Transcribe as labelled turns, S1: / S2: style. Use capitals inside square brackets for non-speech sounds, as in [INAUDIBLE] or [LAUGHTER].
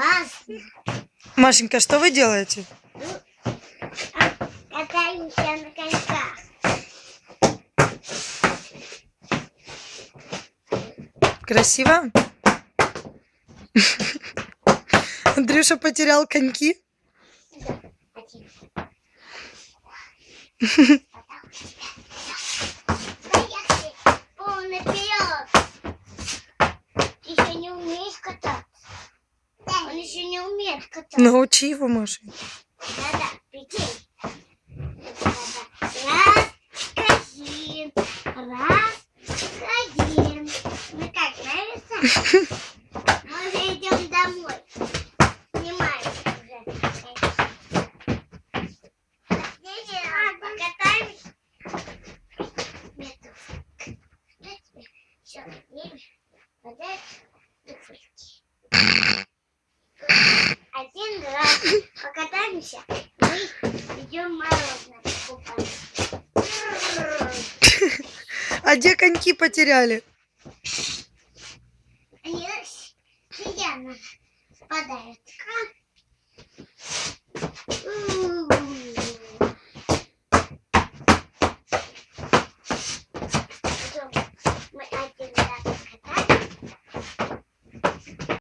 S1: Классно.
S2: Машенька, что вы делаете?
S1: Катаемся на коньках.
S2: Красиво? Андрюша потерял коньки.
S1: Один. Поехали. [LAUGHS] еще не умеет кататься.
S2: Научи его, Маша.
S1: Да-да, прикинь. Раз, один. Раз, один. Ну как, нравится? [LAUGHS] Один раз покатаемся, мы идем мороженое покупать.
S2: А где коньки потеряли?
S1: Они постоянно спадают.